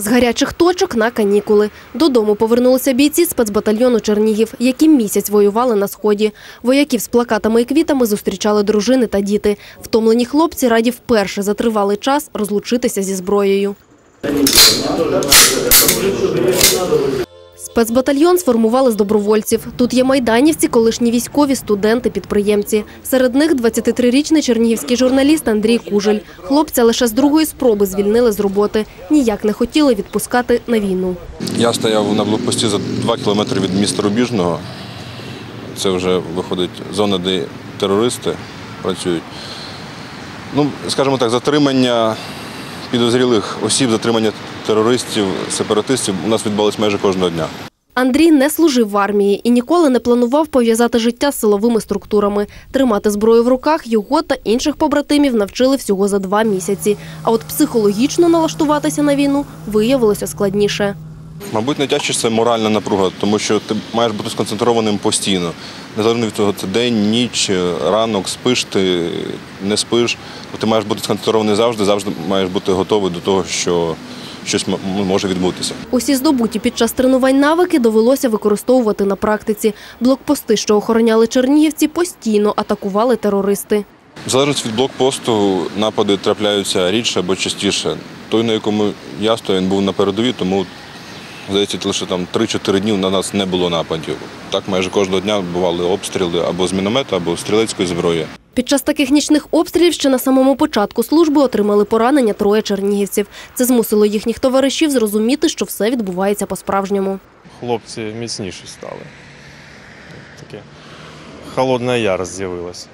З гарячих точок на канікули. Додому повернулися бійці спецбатальйону Чернігів, які місяць воювали на сході. Вояків з плакатами і квітами зустрічали дружини та діти. Втомлені хлопці раді вперше за тривалий час розлучитися зі зброєю. Спецбатальйон сформували з добровольців. Тут є майданівці, колишні військові, студенти, підприємці. Серед них 23-річний чернігівський журналіст Андрій Кужель. Хлопця лише з другої спроби звільнили з роботи. Ніяк не хотіли відпускати на війну. Я стояв на блокпості за 2 кілометри від міста Рубіжного. Це вже виходить зона, де терористи працюють. Ну, скажімо так, затримання підозрілих осіб, затримання терористів, сепаратистів у нас відбувалось майже кожного дня. Андрій не служив в армії і ніколи не планував пов'язати життя з силовими структурами. Тримати зброю в руках його та інших побратимів навчили всього за два місяці. А от психологічно налаштуватися на війну виявилося складніше. Мабуть, найтяжче це моральна напруга, тому що ти маєш бути сконцентрованим постійно. Незалежно від того, це день, ніч, ранок, спиш ти, не спиш. Ти маєш бути сконцентрований завжди, завжди маєш бути готовий до того, що щось може відбутися. Усі здобуті під час тренувань навики довелося використовувати на практиці. Блокпости, що охороняли чернігівці, постійно атакували терористи. В залежності від блокпосту напади трапляються рідше або частіше. Той, на якому я стою, він був на передовій, тому здається, лише там 3-4 дні на нас не було нападів. Так майже кожного дня бували обстріли або з міномета, або стрілецької зброї. Під час таких нічних обстрілів ще на самому початку служби отримали поранення троє чернігівців. Це змусило їхніх товаришів зрозуміти, що все відбувається по-справжньому. хлопці міцніші стали. Таке холодна ярость з'явилася.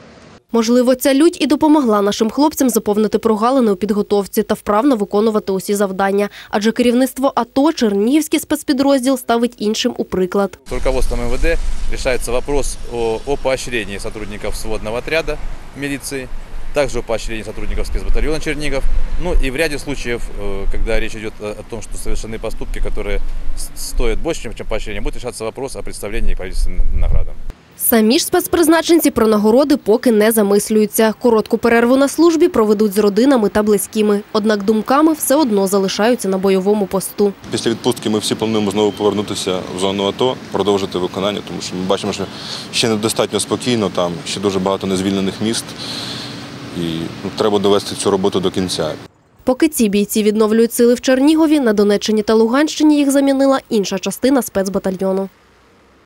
Можливо, ця лють і допомогла нашим хлопцям заповнити прогалини у підготовці та вправно виконувати усі завдання. Адже керівництво АТО Чернігівський спецпідрозділ ставить іншим у приклад. С руководством МВД решается вопрос о, о поощрении сотрудников сводного отряда милиции, также о поощрении сотрудников спецбатальона Чернигов. Ну и в ряде случаев, э, когда речь идет о о том, что совершены поступки, которые с- стоят больше, чем- чем поощрение, будет решаться вопрос о представлении к правительственным наградам. Самі ж спецпризначенці про нагороди поки не замислюються. Коротку перерву на службі проведуть з родинами та близькими. Однак думками все одно залишаються на бойовому посту. Після відпустки ми всі плануємо знову повернутися в зону АТО, продовжити виконання, тому що ми бачимо, що ще недостатньо спокійно, там ще дуже багато незвільнених міст. І ну, треба довести цю роботу до кінця. Поки ці бійці відновлюють сили в Чернігові, на Донеччині та Луганщині їх замінила інша частина спецбатальйону.